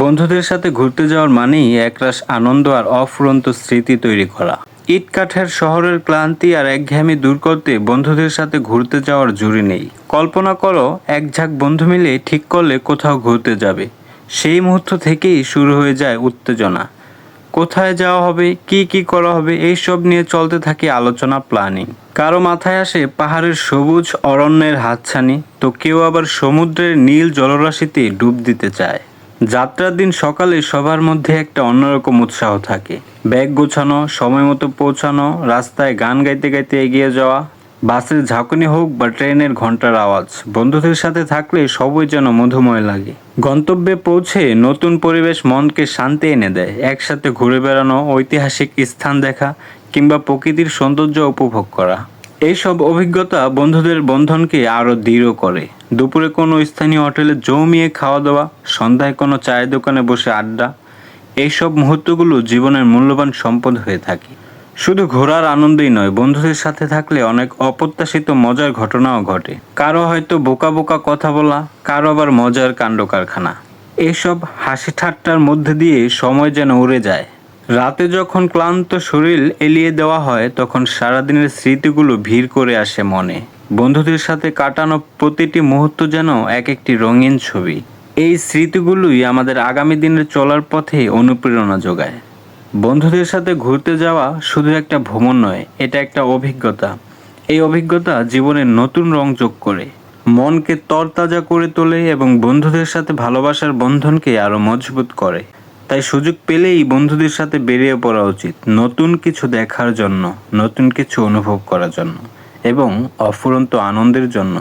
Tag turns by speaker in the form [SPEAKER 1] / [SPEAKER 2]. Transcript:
[SPEAKER 1] বন্ধুদের সাথে ঘুরতে যাওয়ার মানেই একরাশ আনন্দ আর অফুরন্ত স্মৃতি তৈরি করা। ইটকাঠের শহরের ক্লান্তি আর একঘেয়েমি দূর করতে বন্ধুদের সাথে ঘুরতে যাওয়ার জুড়ি নেই। কল্পনা করো এক ঝাঁক বন্ধু মিলে ঠিক করলে কোথাও ঘুরতে যাবে। সেই মুহূর্ত থেকেই শুরু হয়ে যায় উত্তেজনা। কোথায় যাওয়া হবে, কি কি করা হবে এই সব নিয়ে চলতে থাকে আলোচনা প্ল্যানিং। কারও মাথায় আসে পাহাড়ের সবুজ অরণ্যের হাতছানি, তো কেউ আবার সমুদ্রের নীল জলরাশিতে ডুব দিতে চায়। যাত্রার দিন সকালে সবার মধ্যে একটা অন্যরকম উৎসাহ থাকে। ব্যাগ গোছানো, সময় মতো পৌঁছানো, রাস্তায় গান গাইতে গাইতে এগিয়ে যাওয়া, বাসের ঝাঁকুনি হোক বা ট্রেনের ঘণ্টার আওয়াজ, বন্ধুদের সাথে থাকলে সবই যেন মধুময় লাগে। গন্তব্যে পৌঁছে নতুন পরিবেশ মনকে শান্তি এনে দেয়, একসাথে ঘুরে বেড়ানো, ঐতিহাসিক স্থান দেখা কিংবা প্রকৃতির সৌন্দর্য উপভোগ করা। এইসব অভিজ্ঞতা বন্ধুদের বন্ধনকে আরও দৃঢ় করে। দুপুরে কোনো স্থানীয় হোটেলে জমিয়ে খাওয়া দাওয়া সন্ধ্যায় কোনো চায়ের দোকানে বসে আড্ডা, এইসব মুহূর্তগুলো জীবনের মূল্যবান সম্পদ হয়ে থাকে। শুধু ঘোরার আনন্দই নয়, বন্ধুদের সাথে থাকলে অনেক অপ্রত্যাশিত মজার ঘটনাও ঘটে। কারও হয়তো বোকা বোকা কথা বলা, কারও আবার মজার কাণ্ড কারখানা। এইসব হাসি ঠাট্টার মধ্যে দিয়ে সময় যেন উড়ে যায়। রাতে যখন ক্লান্ত শরীর এলিয়ে দেওয়া হয়, তখন সারাদিনের স্মৃতিগুলো ভিড় করে আসে মনে। বন্ধুদের সাথে কাটানো প্রতিটি মুহূর্ত যেন এক একটি রঙিন ছবি। এই স্মৃতিগুলোই আমাদের আগামী দিনের চলার পথে অনুপ্রেরণা যোগায়। বন্ধুদের সাথে ঘুরতে যাওয়া শুধু একটা ভ্রমণ নয়, এটা একটা অভিজ্ঞতা। এই অভিজ্ঞতা জীবনের নতুন রং যোগ করে। মনকে তরতাজা করে তোলে এবং বন্ধুদের সাথে ভালোবাসার বন্ধনকে আরও মজবুত করে। তাই সুযোগ পেলেই বন্ধুদের সাথে বেরিয়ে পড়া উচিত নতুন কিছু দেখার জন্য, নতুন কিছু অনুভব করার জন্য এবং অফুরন্ত আনন্দের জন্য।